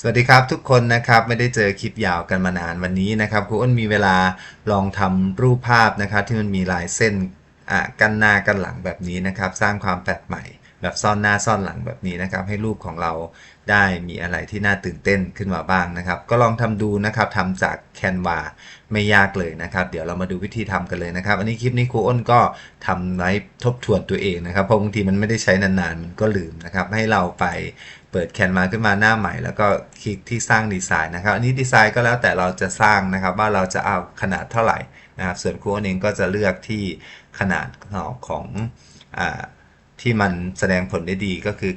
สวัสดีครับทุกคนนะครับไม่ได้เจอคลิปยาวกันมานานวันนี้นะครับครูอ้นมีเวลาลองทำรูปภาพนะครับที่มันมีลายเส้นกันหน้ากันหลังแบบนี้นะครับ สร้างความแปลกใหม่ แบบซ่อนหน้าซ่อนหลังแบบนี้นะครับ ให้รูปของเราได้มีอะไรที่น่าตื่นเต้นขึ้นมาบ้างนะครับ ก็ลองทำดูนะครับทำจากแคนวาไม่ยากเลยนะครับ เดี๋ยวเรามาดูวิธีทำกันเลยนะครับ อันนี้คลิปนี้ครูอ้นก็ทำไว้ทบทวนตัวเองนะครับ เพราะบางทีมันไม่ได้ใช้นานๆ มันก็ลืมนะครับ ให้เราไปเปิดแคนวาขึ้นมาหน้าใหม่ แล้วก็คลิกที่สร้างดีไซน์นะครับ อันนี้ดีไซน์ก็แล้วแต่เราจะสร้างนะครับ ว่าเราจะเอาขนาดเท่าไหร่นะครับ ส่วนครูอ้นเองก็จะเลือกที่ขนาดของอ่า ที่มันแสดงผลได้ดีก็คือ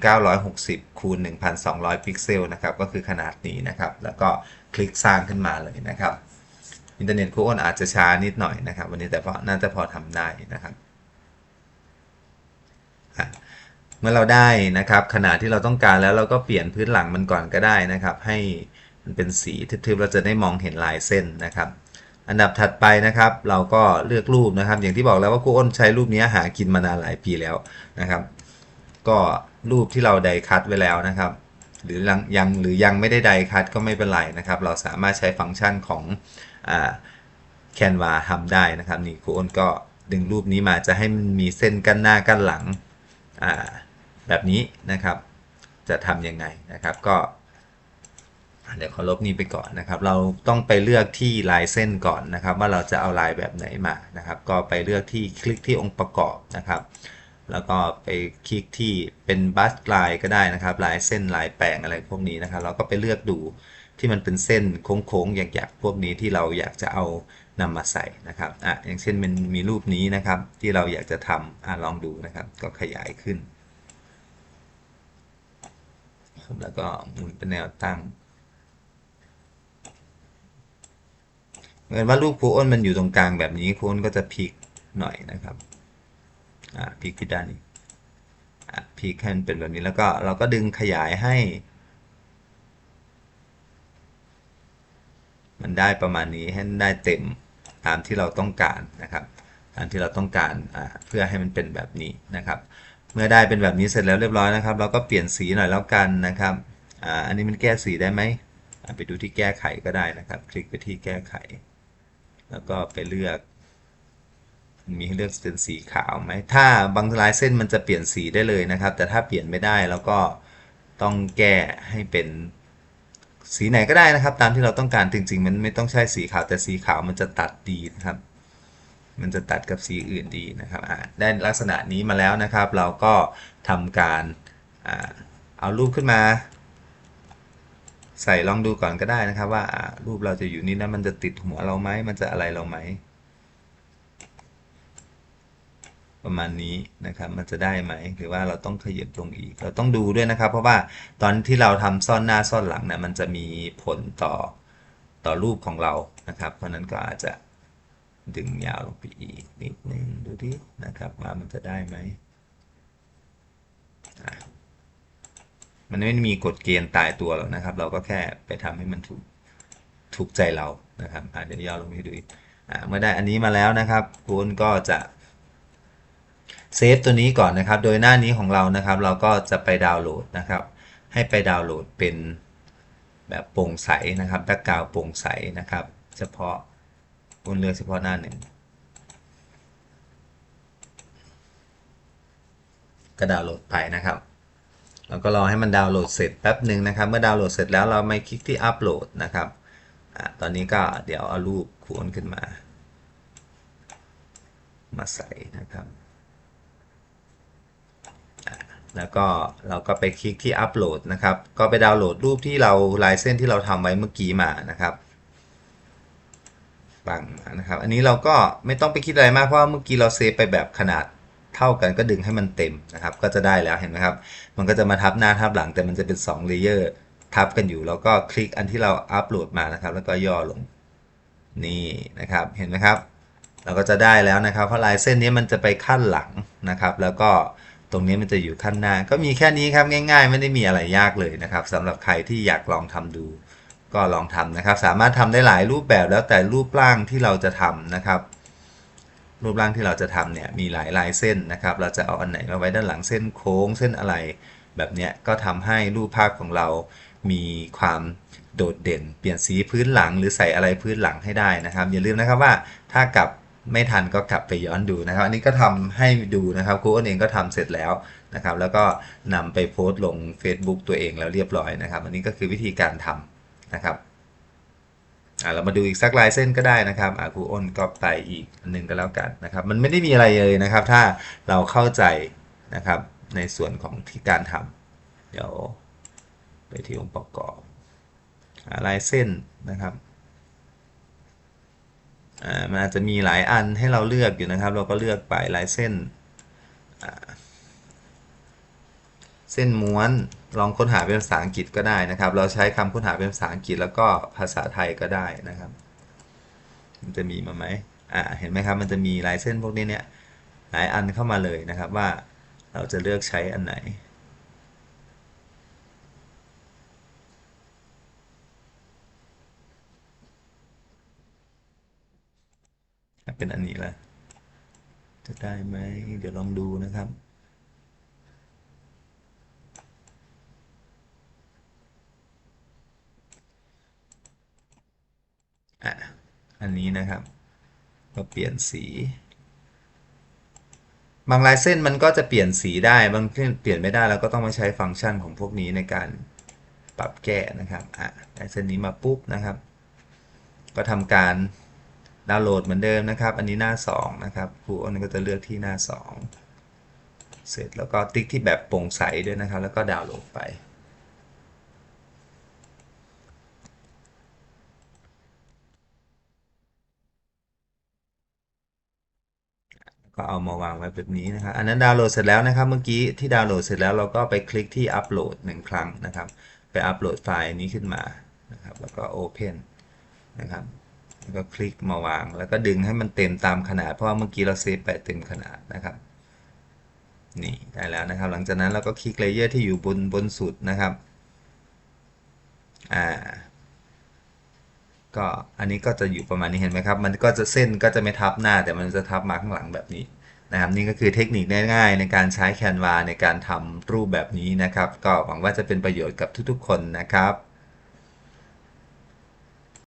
960 คูณ 1,200 พิกเซลนะครับก็คือขนาดนี้นะครับ แล้วก็คลิกสร้างขึ้นมาเลยนะครับอินเทอร์เน็ตครูอ้นอาจจะช้านิดหน่อยนะครับ วันนี้แต่พอน่าจะพอทำได้นะครับเมื่อเราได้นะครับขนาดที่เราต้องการแล้วเราก็เปลี่ยนพื้นหลังมันก่อนก็ได้นะครับ ให้มันเป็นสีทึบๆเราจะได้มองเห็นลายเส้นนะครับ อันดับถัดไปนะครับ เราก็เลือกรูปนะครับ อย่างที่บอกแล้วว่าครูอ้นใช้รูปนี้หากินมานานหลายปีแล้วนะครับ ก็รูปที่เราไดคัตไว้แล้วนะครับ หรือยังหรือยังไม่ได้ไดคัตก็ไม่เป็นไรนะครับ เราสามารถใช้ฟังก์ชันของแคนวาทำได้นะครับนี่ครูอ้นก็ดึงรูปนี้มาจะให้มันมีเส้นกั้นหน้ากั้นหลังแบบนี้นะครับ จะทำยังไงนะครับ ก็ เดี๋ยวขอลบนี้ไปก่อนนะครับ เราต้องไปเลือกที่ลายเส้นก่อนนะครับ ว่าเราจะเอาลายแบบไหนมานะครับ ก็ไปเลือกที่คลิกที่องค์ประกอบนะครับ แล้วก็ไปคลิกที่เป็นบัสลายก็ได้นะครับ ลายเส้นลายแปลงอะไรพวกนี้นะครับ เราก็ไปเลือกดูที่มันเป็นเส้นโค้งๆหยักๆพวกนี้ที่เราอยากจะเอานำมาใส่นะครับอะอย่างเช่นมันมีรูปนี้นะครับ ที่เราอยากจะทำอะลองดูนะครับ ก็ขยายขึ้น แล้วก็หมุนเป็นแนวตั้ง เหมือนว่าลูกครูอ้นมันอยู่ตรงกลางแบบนี้ครูอ้นก็จะพลิกหน่อยนะครับพลิกที่ด้านนี้พลิกให้มันเป็นแบบนี้แล้วก็เราก็ดึงขยายให้ มันได้ประมาณนี้ให้ได้เต็มตามที่เราต้องการนะครับตามที่เราต้องการเพื่อให้มันเป็นแบบนี้นะครับ เมื่อได้เป็นแบบนี้เสร็จแล้วเรียบร้อยนะครับ เราก็เปลี่ยนสีหน่อยแล้วกันนะครับออันนี้มันแก้สีได้ไหมไปดูที่แก้ไขก็ได้นะครับ คลิกไปที่แก้ไข แล้วก็ไปเลือก มีให้เลือกเป็นสีขาวไหม ถ้าบางลายเส้นมันจะเปลี่ยนสีได้เลยนะครับ แต่ถ้าเปลี่ยนไม่ได้แล้วก็ต้องแก้ให้เป็นสีไหนก็ได้นะครับ ตามที่เราต้องการจริง ๆ มันไม่ต้องใช่สีขาวแต่สีขาวมันจะตัดดีนะครับ มันจะตัดกับสีอื่นดีนะครับได้ลักษณะนี้มาแล้วนะครับ เราก็ทำการเอารูปขึ้นมา ใส่ลองดูก่อนก็ได้นะครับ ว่ารูปเราจะอยู่นี่นะมันจะติดหัวเราไหมมันจะอะไรเราไหมประมาณนี้นะครับ มันจะได้ไหม หรือว่าเราต้องขยับลงอีก เราต้องดูด้วยนะครับ เพราะว่าตอนที่เราทำซ่อนหน้าซ่อนหลังเนี่ยมันจะมีผลต่อต่อรูปของเรานะครับ เพราะนั้นก็อาจจะดึงยาวลงไปอีกนิดนึงดูดินะครับ ว่ามันจะได้ไหม มันไม่มีกฎเกณฑ์ตายตัวหรอกนะครับ เราก็แค่ไปทำให้มันถูกถูกใจเรานะครับเดี๋ยวย่อลงไปดูเมื่อได้อันนี้มาแล้วนะครับคุณก็จะเซฟตัวนี้ก่อนนะครับ โดยหน้านี้ของเรานะครับ เราก็จะไปดาวน์โหลดนะครับ ให้ไปดาวน์โหลดเป็นแบบโปร่งใสนะครับแบ็กกราวโปร่งใสนะครับ เฉพาะคุณเลือกเฉพาะหน้าหนึ่งก็ดาวน์โหลดไปนะครับ เราก็รอให้มันดาวน์โหลดเสร็จแป๊บหนึ่งนะครับ เมื่อดาวน์โหลดเสร็จแล้วเราไม่คลิกที่อัปโหลดนะครับอตอนนี้ก็เดี๋ยวเอารูปคูณขึ้นมา มาใส่นะครับ แล้วก็เราก็ไปคลิกที่อัปโหลดนะครับ ก็ไปดาวน์โหลดรูปที่เราลายเส้นที่เราทำไว้เมื่อกี้มานะครับปังนะครับ อันนี้เราก็ไม่ต้องไปคิดอะไรมากเพราะเมื่อกี้เราเซฟไปแบบขนาด เท่ากันก็ดึงให้มันเต็มนะครับ ก็จะได้แล้วเห็นไหมครับ มันก็จะมาทับหน้าทับหลังแต่มันจะเป็น2เลเยอร์ทับกันอยู่แล้วก็คลิกอันที่เราอัปโหลดมานะครับ แล้วก็ย่อลงนี่นะครับเห็นไหมครับ เราก็จะได้แล้วนะครับ เพราะลายเส้นนี้มันจะไปขั้นหลังนะครับ แล้วก็ตรงนี้มันจะอยู่ขั้นหน้า ก็มีแค่นี้ครับง่าย ๆ ไม่ได้มีอะไรยากเลยนะครับสำหรับใครที่อยากลองทำดู ก็ลองทำนะครับ สามารถทำได้หลายรูปแบบแล้วแต่รูปร่างที่เราจะทำนะครับ รูปร่างที่เราจะทำเนี่ยมีหลายลายเส้นนะครับ เราจะเอาอันไหนมาไว้ด้านหลังเส้นโค้งเส้นอะไร แบบเนี้ยก็ทำให้รูปภาพของเรามีความโดดเด่น เปลี่ยนสีพื้นหลังหรือใส่อะไรพื้นหลังให้ได้นะครับ อย่าลืมนะครับว่าถ้ากลับไม่ทันก็กลับไปย้อนดูนะครับ อันนี้ก็ทำให้ดูนะครับครูอ้นเองก็ทำเสร็จแล้วนะครับ แล้วก็นำไปโพสต์ลง Facebook ตัวเองแล้วเรียบร้อยนะครับ อันนี้ก็คือวิธีการทำนะครับ อ่าเรามาดูอีกสักลายเส้นก็ได้นะครับอ่าครูอ้นก็ไปอีกหนึ่งก็แล้วกันนะครับ มันไม่ได้มีอะไรเลยนะครับ ถ้าเราเข้าใจนะครับในส่วนของที่การทำเดี๋ยวไปที่องค์ประกอบอาลายเส้นนะครับอ่ามันอาจจะมีหลายอันให้เราเลือกอยู่นะครับ เราก็เลือกไปลายเส้นอ่าเส้นม้วน ลองค้นหาเป็นภาษาอังกฤษก็ได้นะครับ เราใช้คำค้นหาเป็นภาษาอังกฤษแล้วก็ภาษาไทยก็ได้นะครับ มันจะมีมาไหมอ่าเห็นไหมครับ มันจะมีลายเส้นพวกนี้เนี่ยหลายอันเข้ามาเลยนะครับว่าเราจะเลือกใช้อันไหนเป็นอันนี้แหละจะได้ไหม เดี๋ยวลองดูนะครับ อะ อันนี้นะครับก็เปลี่ยนสี บางลายเส้นมันก็จะเปลี่ยนสีได้ บางเส้นเปลี่ยนไม่ได้เราก็ต้องมาใช้ฟังก์ชันของพวกนี้ในการปรับแก้นะครับอะลายเส้นนี้มาปุ๊บนะครับ ก็ทำการดาวน์โหลดเหมือนเดิมนะครับ อันนี้หน้า 2 นะครับครูอ้นนี้ก็จะเลือกที่หน้า 2 เสร็จแล้วก็ติ๊กที่แบบโปร่งใสด้วยนะครับ แล้วก็ดาวน์โหลดไป ก็เอามาวางไว้แบบนี้นะครับ อันนั้นดาวน์โหลดเสร็จแล้วนะครับ เมื่อกี้ที่ดาวน์โหลดเสร็จแล้วเราก็ไปคลิกที่อัปโหลดหนึ่งครั้งนะครับ ไปอัปโหลดไฟล์นี้ขึ้นมานะครับ แล้วก็ Open นะครับแล้วก็คลิกมาวาง แล้วก็ดึงให้มันเต็มตามขนาด เพราะว่าเมื่อกี้เราเซฟไปเต็มขนาดนะครับ นี่ได้แล้วนะครับ หลังจากนั้นเราก็คลิกเลเยอร์ที่อยู่บนบนสุดนะครับ อ่า ก็อันนี้ก็จะอยู่ประมาณนี้เห็นไหมครับ มันก็จะเส้นก็จะไม่ทับหน้า แต่มันจะทับมาข้างหลังแบบนี้นะครับนี่ก็คือเทคนิคง่ายๆในการใช้แคนวาในการทำรูปแบบนี้นะครับ ก็หวังว่าจะเป็นประโยชน์กับทุกๆ คนนะครับ